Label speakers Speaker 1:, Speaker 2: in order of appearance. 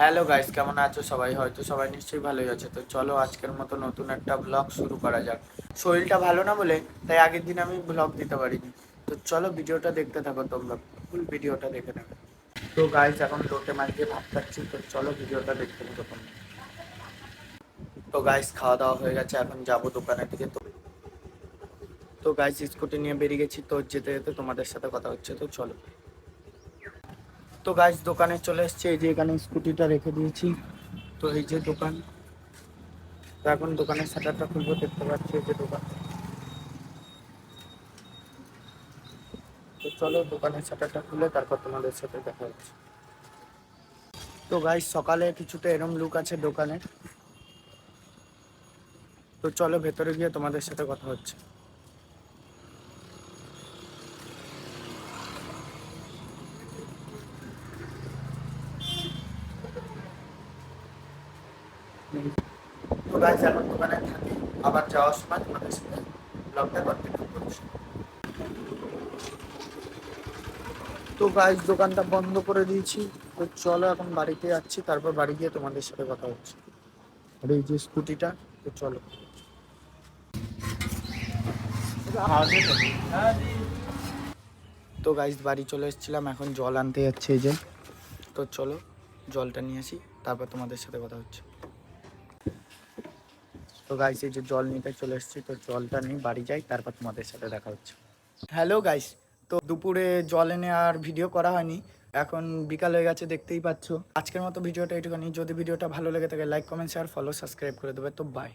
Speaker 1: Hello guys, কেমন আছো সবাই? হয়তো সবাই নিশ্চয়ই ভালোই আছে। তো চলো আজকের মতো নতুন একটা ব্লগ শুরু করা যাক। শরীরটা ভালো না বলে, তাই আগের দিন আমি ব্লগ দিতে পারিনি। তো চলো ভিডিওটা দেখতে থাকো তোমরা, ফুল ভিডিওটা দেখে নেবে তো গাইস, এখন লোটে মাছ দিয়ে ভাত খাচ্ছি, তো চলো ভিডিওটা দেখতে থাকো তোমরা। তো গাইস, খাওয়া দাওয়া হয়ে গেছে, এখন যাব দোকানের দিকে। তো তো গাইস, স্কুটি নিয়ে বেরিয়ে গেছি, তো যেতে যেতে তোমাদের সাথে কথা হচ্ছে, তো চলো। তো গাইস দোকানে চলে এসেছি। এই যে এখানে স্কুটিটা রেখে দিয়েছি। তো এই যে দোকান। তো এখন দোকানের শাটারটা খুলবো, দেখতে পাচ্ছি এই যে দোকান। তো চলো দোকানের শাটারটা খুলে তারপর তোমাদের সাথে দেখা হচ্ছে। তো গাইস সকালে কিছুটা এরম লুক আছে দোকানে। তো চলো ভেতরে গিয়ে তোমাদের সাথে কথা হচ্ছে। তো এখন দোকানে আবার যাওয়ার সময় তোমাদের সাথে কন্টিনিউ তো গাইস দোকানটা বন্ধ করে দিয়েছি। তো চলো এখন বাড়িতে যাচ্ছি, তারপর বাড়ি গিয়ে তোমাদের সাথে কথা হচ্ছে। আর এই যে স্কুটিটা, তো চলো। তো গাইস বাড়ি চলে এসেছিলাম, এখন জল আনতে যাচ্ছে এই যে। তো চলো, জলটা নিয়ে আসি, তারপর তোমাদের সাথে কথা হচ্ছে। তো গাইস এই যে জল নিতে চলে এসেছি, তো জলটা নিয়ে বাড়ি যাই, তারপর তোমাদের সাথে দেখা হচ্ছে। হ্যালো গাইস তো দুপুরে জল এনে আর ভিডিও করা হয়নি, এখন বিকাল হয়ে গেছে, দেখতেই পাচ্ছ। আজকের মতো ভিডিওটা এইটুখানি যদি ভিডিওটা ভালো লেগে থাকে like comment share follow subscribe করে দেবে, তো বাই